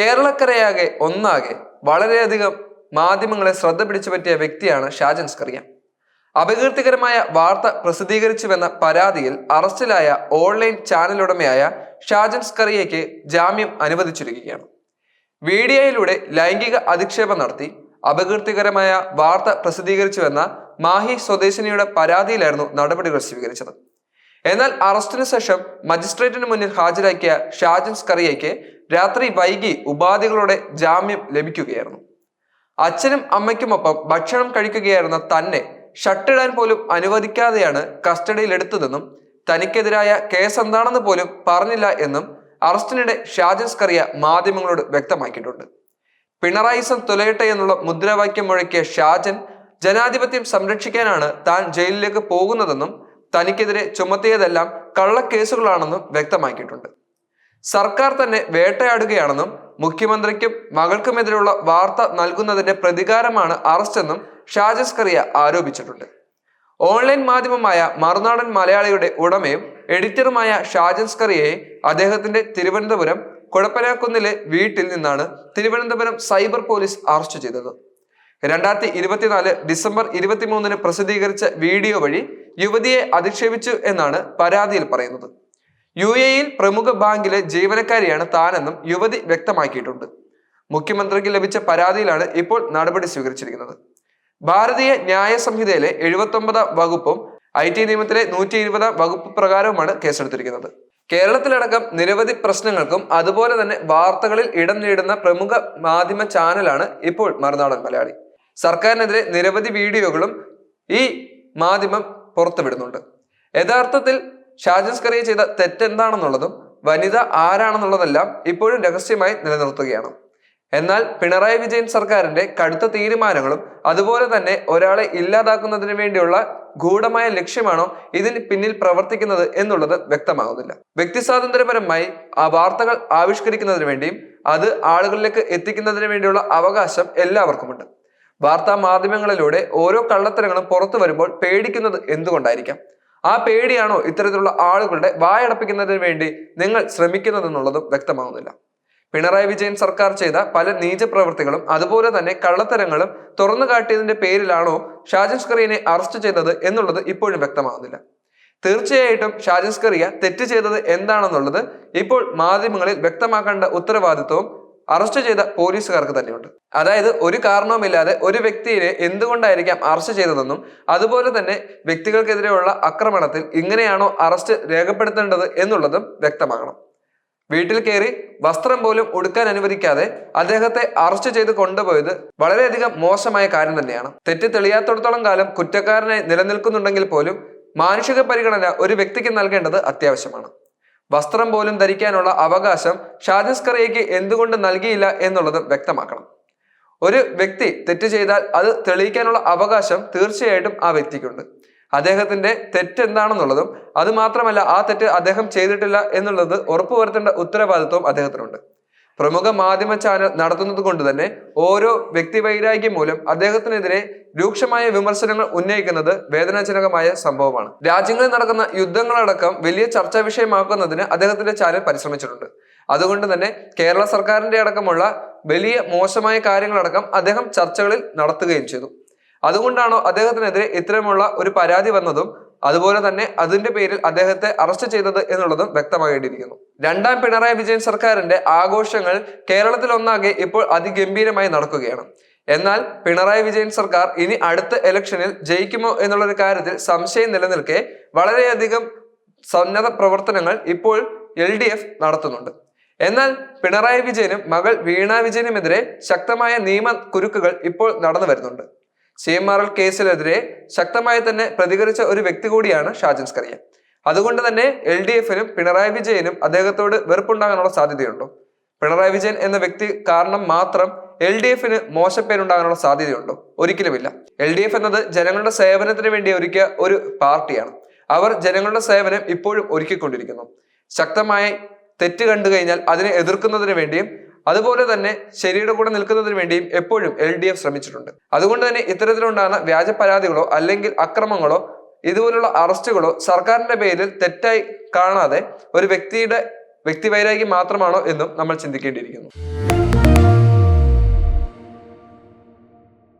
കേരളക്കരയാകെ ഒന്നാകെ വളരെയധികം മാധ്യമങ്ങളെ ശ്രദ്ധ പിടിച്ചു പറ്റിയ വ്യക്തിയാണ് ഷാജൻ സ്കറിയ. അപകീർത്തികരമായ വാർത്ത പ്രസിദ്ധീകരിച്ചുവെന്ന പരാതിയിൽ അറസ്റ്റിലായ ഓൺലൈൻ ചാനൽ ഉടമയായ ഷാജൻ സ്കറിയയ്ക്ക് ജാമ്യം അനുവദിച്ചിരിക്കുകയാണ്. വീഡിയോയിലൂടെ ലൈംഗിക അധിക്ഷേപം നടത്തി അപകീർത്തികരമായ വാർത്ത പ്രസിദ്ധീകരിച്ചുവെന്ന മാഹി സ്വദേശിനിയുടെ പരാതിയിലായിരുന്നു നടപടികൾ സ്വീകരിച്ചത്. എന്നാൽ അറസ്റ്റിന് ശേഷം മജിസ്ട്രേറ്റിന് മുന്നിൽ ഹാജരാക്കിയ ഷാജൻ സ്കറിയയ്ക്ക് രാത്രി വൈകി ഉപാധികളോടെ ജാമ്യം ലഭിക്കുകയായിരുന്നു. അച്ഛനും അമ്മയ്ക്കുമൊപ്പം ഭക്ഷണം കഴിക്കുകയായിരുന്ന തന്നെ ഷട്ടിടാൻ പോലും അനുവദിക്കാതെയാണ് കസ്റ്റഡിയിലെടുത്തതെന്നും തനിക്കെതിരായ കേസ് എന്താണെന്ന് പോലും പറഞ്ഞില്ല എന്നും അറസ്റ്റിനിടെ ഷാജൻ സ്കറിയ മാധ്യമങ്ങളോട് വ്യക്തമാക്കിയിട്ടുണ്ട്. പിണറായിസം തുലയട്ടെ എന്നുള്ള മുദ്രാവാക്യം മുഴക്കിയ ഷാജൻ ജനാധിപത്യം സംരക്ഷിക്കാനാണ് താൻ ജയിലിലേക്ക് പോകുന്നതെന്നും തനിക്കെതിരെ ചുമത്തിയതെല്ലാം കള്ളക്കേസുകളാണെന്നും വ്യക്തമാക്കിയിട്ടുണ്ട്. സർക്കാർ തന്നെ വേട്ടയാടുകയാണെന്നും മുഖ്യമന്ത്രിക്കും മകൾക്കുമെതിരെയുള്ള വാർത്ത നൽകുന്നതിന്റെ പ്രതികാരമാണ് അറസ്റ്റ് എന്നും ഷാജസ് കറിയ ആരോപിച്ചിട്ടുണ്ട്. ഓൺലൈൻ മാധ്യമമായ മറുനാടൻ മലയാളിയുടെ ഉടമയും എഡിറ്ററുമായ ഷാജൻസ് കറിയയെ അദ്ദേഹത്തിന്റെ തിരുവനന്തപുരം കുഴപ്പനാക്കുന്നിലെ വീട്ടിൽ നിന്നാണ് തിരുവനന്തപുരം സൈബർ പോലീസ് അറസ്റ്റ് ചെയ്തത്. രണ്ടായിരത്തി ഇരുപത്തിനാല് ഡിസംബർ ഇരുപത്തിമൂന്നിന് പ്രസിദ്ധീകരിച്ച വീഡിയോ വഴി യുവതിയെ അധിക്ഷേപിച്ചു എന്നാണ് പരാതിയിൽ പറയുന്നത്. യു എയിൽ പ്രമുഖ ബാങ്കിലെ ജീവനക്കാരിയാണ് താനെന്നും യുവതി വ്യക്തമാക്കിയിട്ടുണ്ട്. മുഖ്യമന്ത്രിക്ക് ലഭിച്ച പരാതിയിലാണ് ഇപ്പോൾ നടപടി സ്വീകരിച്ചിരിക്കുന്നത്. ഭാരതീയ ന്യായ സംഹിതയിലെ എഴുപത്തി ഒമ്പതാം വകുപ്പും ഐ ടി നിയമത്തിലെ നൂറ്റി ഇരുപതാം വകുപ്പ് പ്രകാരവുമാണ് കേസെടുത്തിരിക്കുന്നത്. കേരളത്തിലടക്കം നിരവധി പ്രശ്നങ്ങൾക്കും അതുപോലെ തന്നെ വാർത്തകളിൽ ഇടം നേടുന്ന പ്രമുഖ മാധ്യമ ചാനലാണ് ഇപ്പോൾ മറുനാടൻ മലയാളി. സർക്കാരിനെതിരെ നിരവധി വീഡിയോകളും ഈ മാധ്യമം പുറത്തുവിടുന്നുണ്ട്. യഥാർത്ഥത്തിൽ ഷാജൻ സ്കറിയ ചെയ്ത തെറ്റെന്താണെന്നുള്ളതും വനിത ആരാണെന്നുള്ളതെല്ലാം ഇപ്പോഴും രഹസ്യമായി നിലനിർത്തുകയാണ്. എന്നാൽ പിണറായി വിജയൻ സർക്കാരിന്റെ കടുത്ത തീരുമാനങ്ങളും അതുപോലെ തന്നെ ഒരാളെ ഇല്ലാതാക്കുന്നതിന് വേണ്ടിയുള്ള ഗൂഢമായ ലക്ഷ്യമാണോ ഇതിന് പിന്നിൽ പ്രവർത്തിക്കുന്നത് എന്നുള്ളത് വ്യക്തമാകുന്നില്ല. വ്യക്തി സ്വാതന്ത്ര്യപരമായി ആ വാർത്തകൾ ആവിഷ്കരിക്കുന്നതിന് വേണ്ടിയും അത് ആളുകളിലേക്ക് എത്തിക്കുന്നതിന് വേണ്ടിയുള്ള അവകാശം എല്ലാവർക്കുമുണ്ട്. വാർത്താ മാധ്യമങ്ങളിലൂടെ ഓരോ കള്ളത്തരങ്ങളും പുറത്തു വരുമ്പോൾ പേടിക്കുന്നത് എന്തുകൊണ്ടായിരിക്കാം? ആ പേടിയാണോ ഇത്തരത്തിലുള്ള ആളുകളുടെ വായടപ്പിക്കുന്നതിന് വേണ്ടി നിങ്ങൾ ശ്രമിക്കുന്നതെന്നുള്ളതും വ്യക്തമാകുന്നില്ല പിണറായി വിജയൻ സർക്കാർ ചെയ്ത പല നീച പ്രവൃത്തികളും അതുപോലെ തന്നെ കള്ളത്തരങ്ങളും തുറന്നു കാട്ടിയതിന്റെ പേരിലാണോ ഷാജൻ സ്കറിയനെ അറസ്റ്റ് ചെയ്തത് എന്നുള്ളത് ഇപ്പോഴും വ്യക്തമാകുന്നില്ല തീർച്ചയായിട്ടും ഷാജൻ സ്കറിയ തെറ്റ് ചെയ്തത് എന്താണെന്നുള്ളത് ഇപ്പോൾ മാധ്യമങ്ങളിൽ വ്യക്തമാക്കേണ്ട ഉത്തരവാദിത്വവും അറസ്റ്റ് ചെയ്ത പോലീസുകാർക്ക് തന്നെയുണ്ട്. അതായത് ഒരു കാരണവുമില്ലാതെ ഒരു വ്യക്തിയെ എന്തുകൊണ്ടായിരിക്കാം അറസ്റ്റ് ചെയ്തതെന്നും അതുപോലെ തന്നെ വ്യക്തികൾക്കെതിരെയുള്ള ആക്രമണത്തിൽ ഇങ്ങനെയാണോ അറസ്റ്റ് രേഖപ്പെടുത്തേണ്ടത് എന്നുള്ളതും വ്യക്തമാകണം. വീട്ടിൽ കയറി വസ്ത്രം പോലും ഉടുക്കാൻ അനുവദിക്കാതെ അദ്ദേഹത്തെ അറസ്റ്റ് ചെയ്ത് കൊണ്ടുപോയത് വളരെയധികം മോശമായ കാര്യം തന്നെയാണ്. തെറ്റ് തെളിയാത്തിടത്തോളം കാലം കുറ്റക്കാരനായി നിലനിൽക്കുന്നുണ്ടെങ്കിൽ പോലും മാനുഷിക പരിഗണന ഒരു വ്യക്തിക്ക് നൽകേണ്ടത് അത്യാവശ്യമാണ്. വസ്ത്രം പോലും ധരിക്കാനുള്ള അവകാശം ഷാജിസ്കറിയയ്ക്ക് എന്തുകൊണ്ട് നൽകിയില്ല എന്നുള്ളതും വ്യക്തമാക്കണം. ഒരു വ്യക്തി തെറ്റ് ചെയ്താൽ അത് തെളിയിക്കാനുള്ള അവകാശം തീർച്ചയായിട്ടും ആ വ്യക്തിക്കുണ്ട്. അദ്ദേഹത്തിന്റെ തെറ്റ് എന്താണെന്നുള്ളതും അത് മാത്രമല്ല ആ തെറ്റ് അദ്ദേഹം ചെയ്തിട്ടില്ല എന്നുള്ളത് ഉറപ്പുവരുത്തേണ്ട ഉത്തരവാദിത്വം അദ്ദേഹത്തിനുണ്ട്. പ്രമുഖ മാധ്യമ ചാനൽ നടത്തുന്നത് കൊണ്ട് തന്നെ ഓരോ വ്യക്തി വൈരാഗ്യം മൂലം അദ്ദേഹത്തിനെതിരെ രൂക്ഷമായ വിമർശനങ്ങൾ ഉന്നയിക്കുന്നത് വേദനാജനകമായ സംഭവമാണ്. രാജ്യങ്ങളിൽ നടക്കുന്ന യുദ്ധങ്ങളടക്കം വലിയ ചർച്ചാ വിഷയമാക്കുന്നതിന് അദ്ദേഹത്തിന്റെ ചാനൽ പരിശ്രമിച്ചിട്ടുണ്ട്. അതുകൊണ്ട് തന്നെ കേരള സർക്കാരിന്റെ അടക്കമുള്ള വലിയ മോശമായ കാര്യങ്ങളടക്കം അദ്ദേഹം ചർച്ചകളിൽ നടത്തുകയും ചെയ്തു. അതുകൊണ്ടാണോ അദ്ദേഹത്തിനെതിരെ ഇത്തരമുള്ള ഒരു പരാതി വന്നതും അതുപോലെ തന്നെ അതിന്റെ പേരിൽ അദ്ദേഹത്തെ അറസ്റ്റ് ചെയ്തത് എന്നുള്ളതും വ്യക്തമായിട്ടിരിക്കുന്നു. രണ്ടാം പിണറായി വിജയൻ സർക്കാരിന്റെ ആഘോഷങ്ങൾ കേരളത്തിൽ ഒന്നാകെ ഇപ്പോൾ അതിഗംഭീരമായി നടക്കുകയാണ്. എന്നാൽ പിണറായി വിജയൻ സർക്കാർ ഇനി അടുത്ത ഇലക്ഷനിൽ ജയിക്കുമോ എന്നുള്ളൊരു കാര്യത്തിൽ സംശയം നിലനിൽക്കെ വളരെയധികം സന്നദ്ധ പ്രവർത്തനങ്ങൾ ഇപ്പോൾ എൽ ഡി എഫ് നടത്തുന്നുണ്ട്. എന്നാൽ പിണറായി വിജയനും മകൾ വീണ വിജയനുമെതിരെ ശക്തമായ നിയമ കുരുക്കുകൾ ഇപ്പോൾ നടന്നു വരുന്നുണ്ട്. സി എം ആർ എൽ കേസിനെതിരെ ശക്തമായി തന്നെ പ്രതികരിച്ച ഒരു വ്യക്തി കൂടിയാണ് ഷാജൻ സ്കറിയ. അതുകൊണ്ട് തന്നെ എൽ ഡി എഫിനും പിണറായി വിജയനും അദ്ദേഹത്തോട് വെറുപ്പുണ്ടാകാനുള്ള സാധ്യതയുണ്ടോ. പിണറായി വിജയൻ എന്ന വ്യക്തി കാരണം മാത്രം എൽ ഡി എഫിന് മോശപ്പേരുണ്ടാകാനുള്ള സാധ്യതയുണ്ടോ. ഒരിക്കലുമില്ല. എൽ ഡി എഫ് എന്നത് ജനങ്ങളുടെ സേവനത്തിന് വേണ്ടി ഒരുക്കിയ ഒരു പാർട്ടിയാണ്. അവർ ജനങ്ങളുടെ സേവനം ഇപ്പോഴും ഒരുക്കിക്കൊണ്ടിരിക്കുന്നു. ശക്തമായി തെറ്റ് കണ്ടു കഴിഞ്ഞാൽ അതിനെ എതിർക്കുന്നതിന് വേണ്ടിയും അതുപോലെ തന്നെ ശരിയുടെ കൂടെ നിൽക്കുന്നതിന് വേണ്ടിയും എപ്പോഴും എൽ ഡി എഫ് ശ്രമിച്ചിട്ടുണ്ട്. അതുകൊണ്ട് തന്നെ ഇത്തരത്തിലുണ്ടാകുന്ന വ്യാജ പരാതികളോ അല്ലെങ്കിൽ അക്രമങ്ങളോ ഇതുപോലുള്ള അറസ്റ്റുകളോ സർക്കാരിന്റെ പേരിൽ തെറ്റായി കാണാതെ ഒരു വ്യക്തിയുടെ വ്യക്തിവൈരാഗ്യം മാത്രമാണോ എന്നും നമ്മൾ ചിന്തിക്കേണ്ടിയിരിക്കുന്നു.